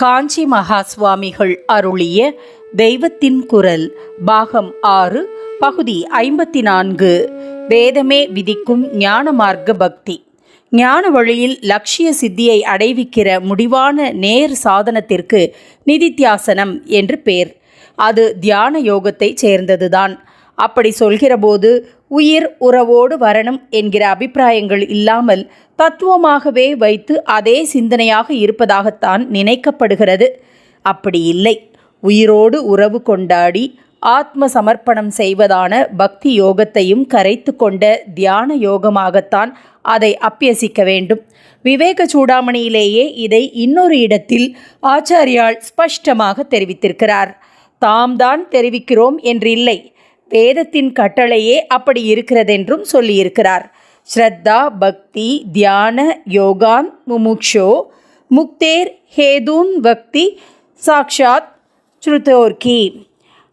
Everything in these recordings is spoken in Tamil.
காஞ்சி மகா சுவாமிகள் அருளிய தெய்வத்தின் குரல் பாகம் ஆறு பகுதி ஐம்பத்தி நான்கு வேதமே விதிக்கும் ஞான மார்க்க பக்தி. ஞான வழியில் லட்சிய சித்தியை அடைவிக்கிற முடிவான நேர் சாதனத்திற்கு நிதித்தியாசனம் என்று பேர். அது தியான யோகத்தைச் சேர்ந்ததுதான். அப்படி சொல்கிறபோது உயிர் உறவோடு வரணும் என்கிற அபிப்பிராயங்கள் இல்லாமல் தத்துவமாகவே வைத்து அதே சிந்தனையாக இருப்பதாகத்தான் நினைக்கப்படுகிறது. அப்படி இல்லை. உயிரோடு உறவு கொண்டாடி ஆத்ம சமர்ப்பணம் செய்வதான பக்தி யோகத்தையும் கரைத்து கொண்ட தியான யோகமாகத்தான் அதை அப்பியசிக்க வேண்டும். விவேக சூடாமணியிலேயே இதை இன்னொரு இடத்தில் ஆச்சாரியால் ஸ்பஷ்டமாக தெரிவித்திருக்கிறார். தாம் தான் தெரிவிக்கிறோம் என்றில்லை. வேதத்தின் கட்டளையே அப்படி இருக்கிறதென்றும் சொல்லியிருக்கிறார். ஸ்ரத்தா பக்தி தியான யோகான் முமுக்ஷோ முக்தேர் ஹேதூன் பக்தி சாக்ஷாத் ஸ்ருதோர்கி.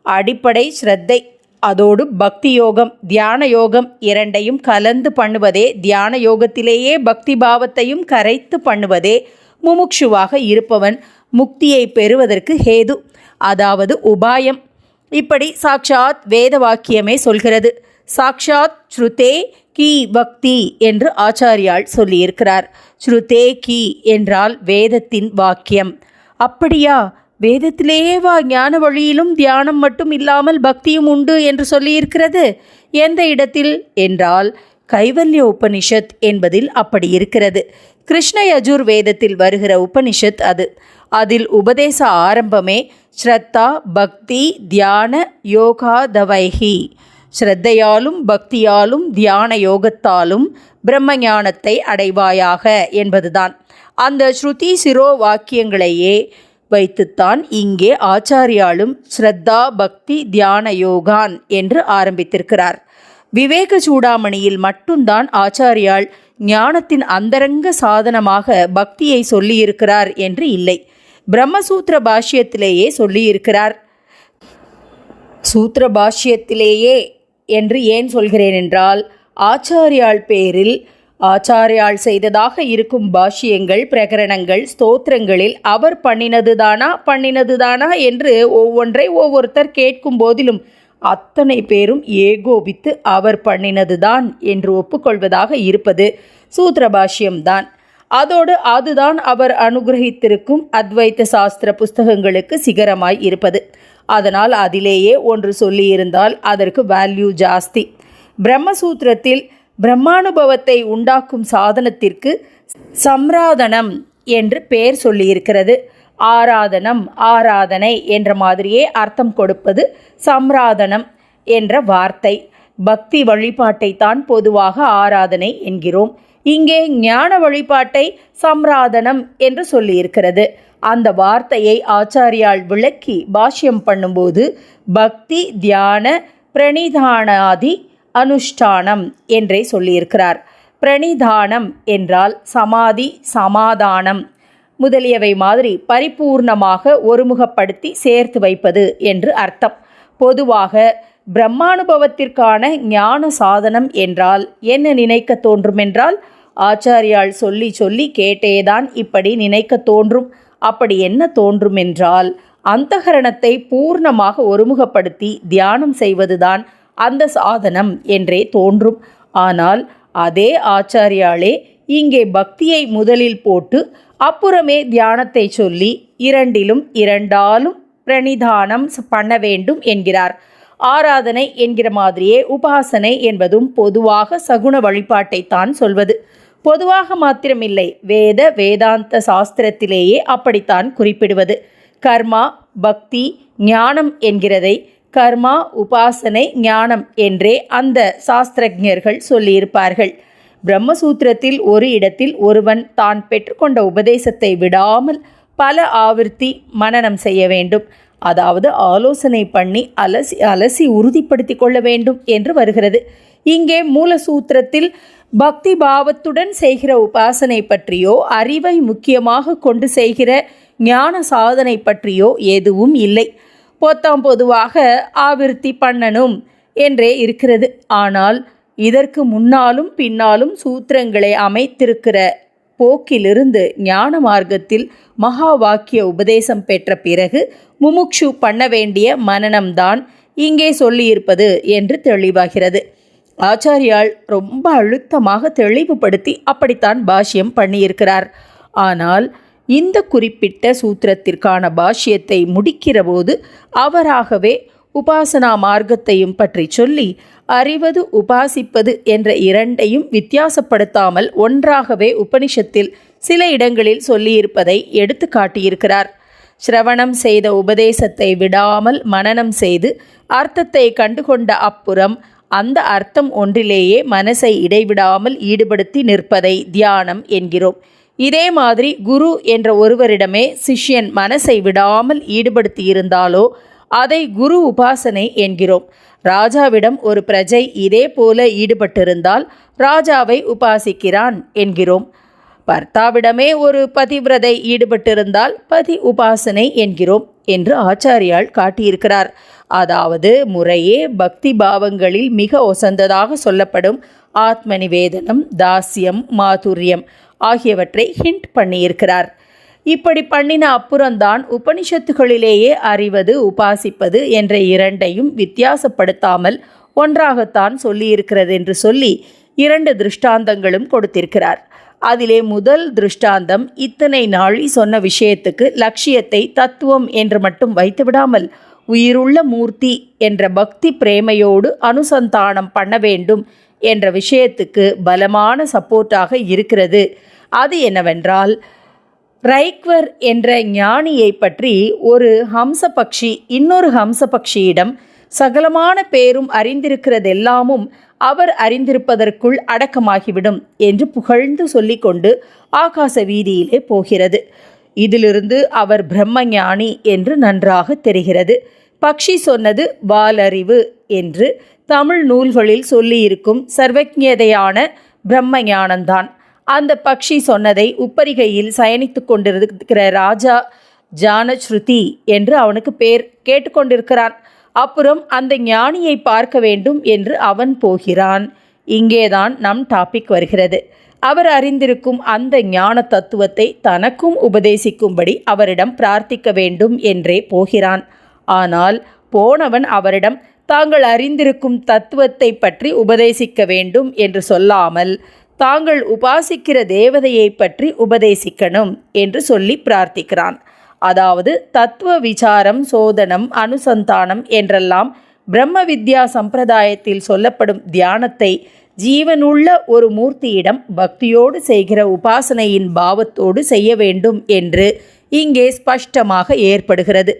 அடிப்படை ஸ்ரத்தை அதோடு பக்தி யோகம் தியான யோகம் இரண்டையும் கலந்து பண்ணுவதே தியான யோகத்திலேயே பக்தி பாவத்தையும் கரைத்து பண்ணுவதே முமுக்ஷுவாக இருப்பவன் முக்தியை பெறுவதற்கு ஹேது. அதாவது உபாயம். இப்படி சாக்ஷாத் வேத வாக்கியமே சொல்கிறது. சாக்ஷாத் ஸ்ருதே கி பக்தி என்று ஆச்சாரியால் சொல்லியிருக்கிறார். ஸ்ருதே கி என்றால் வேதத்தின் வாக்கியம். அப்படியா? வேதத்திலேயேவா ஞான வழியிலும் தியானம் மட்டும் இல்லாமல் பக்தியும் உண்டு என்று சொல்லியிருக்கிறது. எந்த இடத்தில்? என்றால் கைவல்ய உபனிஷத் என்பதில் அப்படி இருக்கிறது. கிருஷ்ண வேதத்தில் வருகிற உபனிஷத் அது. அதில் உபதேச ஆரம்பமே ஸ்ரத்தா பக்தி தியான யோகாதவைகி ஸ்ரத்தையாலும் பக்தியாலும் தியான யோகத்தாலும் பிரம்ம ஞானத்தை அடைவாயாக என்பதுதான். அந்த ஸ்ருதி சிரோ வாக்கியங்களையே வைத்துத்தான் இங்கே ஆச்சாரியாலும் ஸ்ரத்தா பக்தி தியான யோகான் என்று ஆரம்பித்திருக்கிறார். விவேக சூடாமணியில் மட்டும்தான் ஆச்சாரியால் ஞானத்தின் அந்தரங்க சாதனமாக பக்தியை சொல்லியிருக்கிறார் என்று இல்லை. பிரம்மசூத்திர பாஷ்யத்திலேயே சொல்லியிருக்கிறார். சூத்திர பாஷ்யத்திலேயே என்று ஏன் சொல்கிறேன் என்றால் ஆச்சாரியால் பேரில் ஆச்சாரியால் செய்ததாக இருக்கும் பாஷ்யங்கள் பிரகரணங்கள் ஸ்தோத்திரங்களில் அவர் பண்ணினதுதானா பண்ணினதுதானா என்று ஒவ்வொன்றை ஒவ்வொருத்தர் கேட்கும் போதிலும் அத்தனை பேரும் ஏகோபித்து அவர் பண்ணினதுதான் என்று ஒப்புக்கொள்வதாக இருப்பது சூத்திரபாஷ்யம்தான் அதோடு அதுதான் அவர் அனுகிரகித்திருக்கும் அத்வைத்த சாஸ்திர புஸ்தகங்களுக்கு சிகரமாய் இருப்பது. அதனால் அதிலேயே ஒன்று சொல்லியிருந்தால் அதற்கு வேல்யூ ஜாஸ்தி. பிரம்மசூத்திரத்தில் பிரம்மானுபவத்தை உண்டாக்கும் சாதனத்திற்கு சம்ராதனம் என்று பெயர் சொல்லியிருக்கிறது. ஆராதனம் ஆராதனை என்ற மாதிரியே அர்த்தம் கொடுப்பது சம்ராதனம் என்ற வார்த்தை. பக்தி வழிபாட்டை தான் பொதுவாக ஆராதனை என்கிறோம். இங்கே ஞான வழிபாட்டை சம்ராதனம் என்று சொல்லியிருக்கிறது. அந்த வார்த்தையை ஆச்சாரியால் விளக்கி பாஷ்யம் பண்ணும்போது பக்தி தியான பிரணிதானாதி அனுஷ்டானம் என்றே சொல்லியிருக்கிறார். பிரணிதானம் என்றால் சமாதி சமாதானம் முதலியவை மாதிரி பரிபூர்ணமாக ஒருமுகப்படுத்தி சேர்த்து வைப்பது என்று அர்த்தம். பொதுவாக பிரம்மானுபவத்திற்கான ஞான சாதனம் என்றால் என்ன நினைக்க தோன்றுமென்றால் ஆச்சாரியால் சொல்லி சொல்லி கேட்டேதான் இப்படி நினைக்க தோன்றும். அப்படி என்ன தோன்றுமென்றால் அந்தகரணத்தை பூர்ணமாக ஒருமுகப்படுத்தி தியானம் செய்வதுதான் அந்த சாதனம் என்றே தோன்றும். ஆனால் அதே ஆச்சாரியாலே இங்கே பக்தியை முதலில் போட்டு அப்புறமே தியானத்தை சொல்லி இரண்டிலும் இரண்டாலும் பிரணிதானம் பண்ண வேண்டும் என்கிறார். ஆராதனை என்கிற மாதிரியே உபாசனை என்பதும் பொதுவாக சகுன வழிபாட்டை தான் சொல்வது. பொதுவாக மாத்திரமில்லை வேத வேதாந்த சாஸ்திரத்திலேயே அப்படித்தான் குறிப்பிடுவது. கர்மா பக்தி ஞானம் என்கிறதை கர்மா உபாசனை ஞானம் என்றே அந்த சாஸ்திரஜர்கள் சொல்லியிருப்பார்கள். பிரம்மசூத்திரத்தில் ஒரு இடத்தில் ஒருவன் தான் பெற்றுக்கொண்ட உபதேசத்தை விடாமல் பல ஆவர்த்தி மனனம் செய்ய வேண்டும். அதாவது ஆலோசனை பண்ணி அலசி அலசி உறுதிப்படுத்தி கொள்ள வேண்டும் என்று வருகிறது. இங்கே மூலசூத்திரத்தில் பக்தி பாவத்துடன் செய்கிற உபாசனை பற்றியோ அறிவை முக்கியமாக கொண்டு செய்கிற ஞான சாதனை பற்றியோ எதுவும் இல்லை. பொத்தாம் பொதுவாக ஆவிருத்தி பண்ணணும் என்றே இருக்கிறது. ஆனால் இதற்கு முன்னாலும் பின்னாலும் சூத்திரங்களை அமைத்திருக்கிற போக்கிலிருந்து ஞான மார்க்கத்தில் மகா வாக்கிய உபதேசம் பெற்ற பிறகு முமுக்ஷு பண்ண வேண்டிய மனனம்தான் இங்கே சொல்லியிருப்பது என்று தெளிவாகிறது. ஆச்சாரியால் ரொம்ப அழுத்தமாக தெளிவுபடுத்தி அப்படித்தான் பாஷ்யம் பண்ணியிருக்கிறார். ஆனால் இந்த குறிப்பிட்ட சூத்திரத்திற்கான பாஷ்யத்தை முடிக்கிறபோது அவராகவே உபாசனா மார்க்கத்தையும் பற்றி சொல்லி அறிவது உபாசிப்பது என்ற இரண்டையும் வித்தியாசப்படுத்தாமல் ஒன்றாகவே உபனிஷத்தில் சில இடங்களில் சொல்லியிருப்பதை எடுத்து காட்டியிருக்கிறார். சிரவணம் செய்த உபதேசத்தை விடாமல் மனனம் செய்து அர்த்தத்தை கண்டுகொண்ட அப்புறம் அந்த அர்த்தம் ஒன்றிலேயே மனசை இடைவிடாமல் ஈடுபடுத்தி நிற்பதை தியானம் என்கிறோம். இதே மாதிரி குரு என்ற ஒருவரிடமே சிஷ்யன் மனசை விடாமல் ஈடுபடுத்தி இருந்தாலோ அதை குரு உபாசனை என்கிறோம். ராஜாவிடம் ஒரு பிரஜை இதே போல ஈடுபட்டிருந்தால் ராஜாவை உபாசிக்கிறான் என்கிறோம். பர்த்தாவிடமே ஒரு பதிவிரதை ஈடுபட்டிருந்தால் பதி உபாசனை என்கிறோம் என்று ஆச்சாரியால் காட்டியிருக்கிறார். அதாவது முறையே பக்தி பாவங்களில் மிக ஒசந்ததாக சொல்லப்படும் ஆத்ம நிவேதனம் தாஸ்யம் மாதுரியம் ஆகியவற்றை ஹிண்ட் பண்ணியிருக்கிறார். இப்படி பண்ணின அப்புறம்தான் உபனிஷத்துகளிலேயே அறிவது உபாசிப்பது என்ற இரண்டையும் வித்தியாசப்படுத்தாமல் ஒன்றாகத்தான் சொல்லியிருக்கிறது என்று சொல்லி இரண்டு திருஷ்டாந்தங்களும் கொடுத்திருக்கிறார். அதிலே முதல் திருஷ்டாந்தம் இத்தனை நாளி சொன்ன விஷயத்துக்கு லட்சியத்தை தத்துவம் என்று மட்டும் வைத்துவிடாமல் உயிருள்ள மூர்த்தி என்ற பக்தி பிரேமையோடு அனுசந்தானம் பண்ண வேண்டும் என்ற விஷயத்துக்கு பலமான சப்போர்ட்டாக இருக்கிறது. அது என்னவென்றால் ரைக்வர் என்ற ஞானியை பற்றி ஒரு ஹம்சபக்ஷி இன்னொரு ஹம்சபக்ஷியிடம் சகலமான பேரும் அறிந்திருக்கிறதெல்லாமும் அவர் அறிந்திருப்பதற்குள் அடக்கமாகிவிடும் என்று புகழ்ந்து சொல்லிக்கொண்டு ஆகாச வீதியிலே போகிறது. இதிலிருந்து அவர் பிரம்மஞானி என்று நன்றாக தெரிகிறது. பக்ஷி சொன்னது வாலறிவு என்று தமிழ் நூல்களில் சொல்லியிருக்கும் சர்வஜதையான பிரம்ம ஞானம்தான் அந்த பக்ஷி சொன்னதை உப்பரிகையில் சயனித்து கொண்டிருக்கிற ராஜா ஜானஸ்ருதி என்று அவனுக்கு பேர் கேட்டுக்கொண்டிருக்கிறான். அப்புறம் அந்த ஞானியை பார்க்க வேண்டும் என்று அவன் போகிறான். இங்கேதான் நம் டாபிக் வருகிறது. அவர் அறிந்திருக்கும் அந்த ஞான தத்துவத்தை தனக்கும் உபதேசிக்கும்படி அவரிடம் பிரார்த்திக்க வேண்டும் என்றே போகிறான். ஆனால் போனவன் அவரிடம் தாங்கள் அறிந்திருக்கும் தத்துவத்தை பற்றி உபதேசிக்க வேண்டும் என்று சொல்லாமல் தாங்கள் உபாசிக்கிற தேவதையை பற்றி உபதேசிக்கணும் என்று சொல்லி பிரார்த்திக்கிறான். அதாவது தத்துவ விசாரம் சோதனம் அனுசந்தானம் என்றெல்லாம் பிரம்ம வித்யா சம்பிரதாயத்தில் சொல்லப்படும் தியானத்தை ஜீவனுள்ள ஒரு மூர்த்தியிடம் பக்தியோடு செய்கிற உபாசனையின் பாவத்தோடு செய்ய வேண்டும் என்று இங்கே ஸ்பஷ்டமாக ஏற்படுகிறது.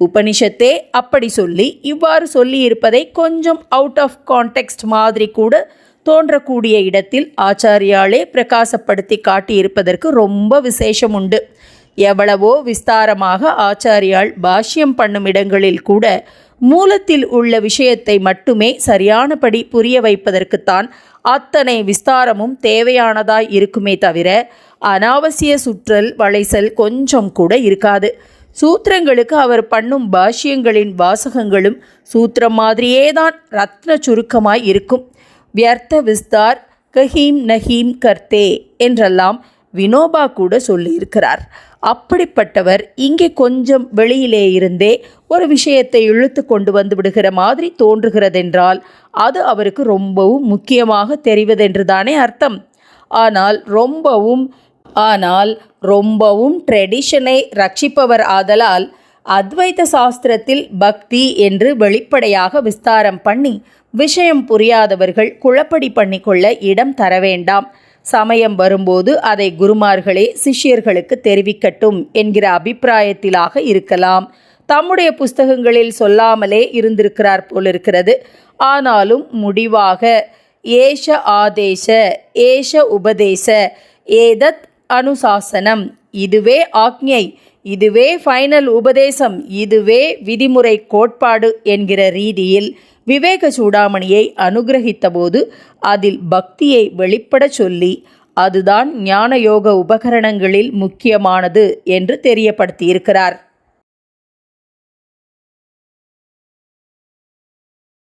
உபனிஷத்தே அப்படி சொல்லி இவ்வாறு சொல்லியிருப்பதை கொஞ்சம் அவுட் ஆஃப் கான்டெக்ஸ்ட் மாதிரி கூட தோன்றக்கூடிய இடத்தில் ஆச்சாரியாலே பிரகாசப்படுத்தி காட்டியிருப்பதற்கு ரொம்ப விசேஷம் உண்டு. எவ்வளவோ விஸ்தாரமாக ஆச்சாரியால் பாஷ்யம் பண்ணும் இடங்களில் கூட மூலத்தில் உள்ள விஷயத்தை மட்டுமே சரியானபடி புரிய வைப்பதற்குத்தான் அத்தனை விஸ்தாரமும் தேவையானதாய் இருக்குமே தவிர அனாவசிய சுற்றல் வளைசல் கொஞ்சம் கூட இருக்காது. சூத்திரங்களுக்கு அவர் பண்ணும் பாஷ்யங்களின் வாசகங்களும் சூத்திரம் மாதிரியே தான் ரத்ன சுருக்கமாய் இருக்கும். வியர்த்த விஸ்தார் கஹீம் நஹீம் கர்த்தே என்றெல்லாம் வினோபா கூட சொல்லியிருக்கிறார். அப்படிப்பட்டவர் இங்கே கொஞ்சம் வெளியிலே இருந்தே ஒரு விஷயத்தை இழுத்து கொண்டு வந்து விடுகிற மாதிரி தோன்றுகிறதென்றால் அது அவருக்கு ரொம்பவும் முக்கியமாக தெரிவதென்று தானே அர்த்தம். ஆனால் ரொம்பவும் ஆனால் ரொம்பவும் ட்ரெடிஷனை ரட்சிப்பவர் ஆதலால் அத்வைத சாஸ்திரத்தில் பக்தி என்று வெளிப்படையாக விஸ்தாரம் பண்ணி விஷயம் புரியாதவர்கள் குழப்படி பண்ணிக்கொள்ள இடம் தர வேண்டாம். சமயம் வரும்போது அதை குருமார்களே சிஷ்யர்களுக்கு தெரிவிக்கட்டும் என்கிற அபிப்பிராயத்திலாக இருக்கலாம். தம்முடைய புஸ்தகங்களில் சொல்லாமலே இருந்திருக்கிறார் போலிருக்கிறது. ஆனாலும் முடிவாக ஏஷ ஆதேச ஏஷ உபதேச ஏதத் அனுசாசனம் இதுவே ஆக்ஞை. இதுவே ஃபைனல் உபதேசம் இதுவே விதிமுறை கோட்பாடு என்கிற ரீதியில் விவேக சூடாமணியை அனுகிரகித்தபோது அதில் பக்தியை வெளிப்படச் சொல்லி அதுதான் ஞானயோக உபகரணங்களில் முக்கியமானது என்று தெரியப்படுத்தியிருக்கிறார்.